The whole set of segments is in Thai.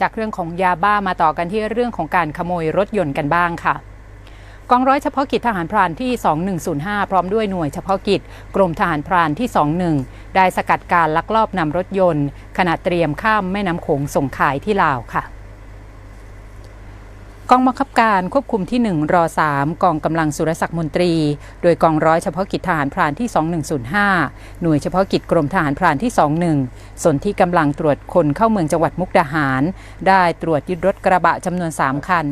จากเรื่องของยาบ้ามาต่อกันที่เรื่องของการขโมยรถยนต์กันบ้างค่ะกองร้อยเฉพาะกิจทหารพรานที่ 2105 พร้อมด้วยหน่วยเฉพาะกิจ กรมทหารพรานที่ 21 ได้สกัดการลักลอบนำรถยนต์ ขณะเตรียมข้ามแม่น้ำโขงส่งขายที่ลาวค่ะ กองบังคับการควบคุมที่ 1 รอ 3 กองกำลังสุรศักดิ์มนตรี โดยกองร้อยเฉพาะกิจทหารพรานที่ 2105 หน่วยเฉพาะกิจกรมทหารพรานที่ 21 ส่วนที่กำลังตรวจคนเข้าเมืองจังหวัดมุกดาหาร ได้ตรวจยึดรถกระบะจำนวน 3 คัน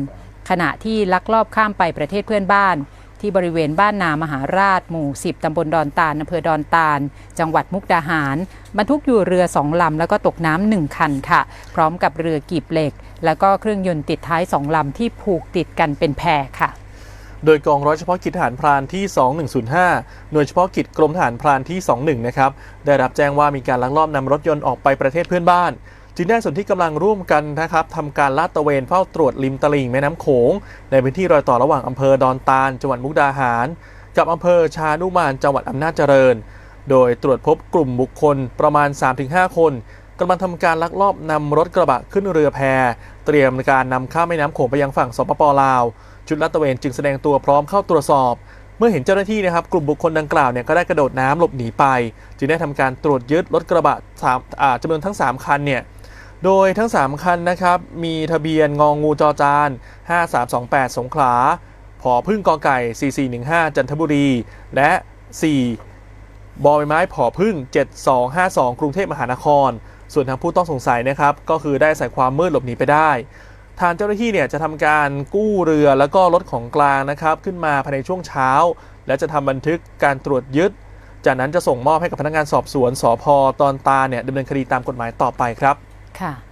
ขณะที่ลักลอบข้ามไปประเทศเพื่อนบ้าน ที่บริเวณบ้านนามหาราช หมู่ 10 ตำบลดอนตาลอำเภอดอนตาล จังหวัดมุกดาหาร บรรทุกอยู่เรือสองลำ แล้วก็ตกน้ำหนึ่งคันค่ะ พร้อมกับเรือกีบเหล็ก แล้วก็เครื่องยนต์ติดท้ายสองลำที่ผูกติดกันเป็นแพค่ะ โดยกองร้อยเฉพาะกิจทหารพรานที่ 2105 หน่วยเฉพาะกิจกรมทหารพรานที่ 21 นะครับ ได้รับแจ้งว่ามีการลักลอบนำรถยนต์ออกไปประเทศเพื่อนบ้าน จึงได้ส่วนที่กำลังร่วมกันนะครับทำการลาดตระเวนเฝ้าตรวจริมตลิ่งแม่น้ำโขง ในพื้นที่รอยต่อระหว่างอำเภอดอนตาลจังหวัดมุกดาหาร กับอำเภอชานุมานจังหวัดอำนาจเจริญ โดยตรวจพบกลุ่มบุคคลประมาณ 3-5 คนกำลังทำการลักลอบนำรถกระบะขึ้นเรือแพ เตรียมการนำข้ามแม่น้ำโขงไปยังฝั่งสปปลาว ชุดลาดตระเวนจึงแสดงตัวพร้อมเข้าตรวจสอบ เมื่อเห็นเจ้าหน้าที่นะครับ กลุ่มบุคคลดังกล่าวเนี่ยก็ได้กระโดดน้ำหลบหนีไป จึงได้ทำการตรวจยึดรถกระบะจำนวนทั้ง 3 คันเนี่ย โดยทั้ง 3 คันนะครับ มีทะเบียนงองูจอจาน 5328 สงขลาผอพึ่งกอไก่ 4415 จันทบุรี และ 4 บอใบไม้ผอพึ่ง 7252 กรุงเทพมหานคร ส่วนทางผู้ต้องสงสัยนะครับ ก็คือได้ใส่ความมืดหลบหนีไปได้ ทางเจ้าหน้าที่เนี่ยจะทำการกู้เรือแล้วก็รถของกลางนะครับ ขึ้นมาภายในช่วงเช้า และจะทำบันทึกการตรวจยึด จากนั้นจะส่งมอบให้กับพนักงานสอบสวนสพตอนตาเนี่ยดำเนินคดีตามกฎหมายต่อไปครับ ค่ะ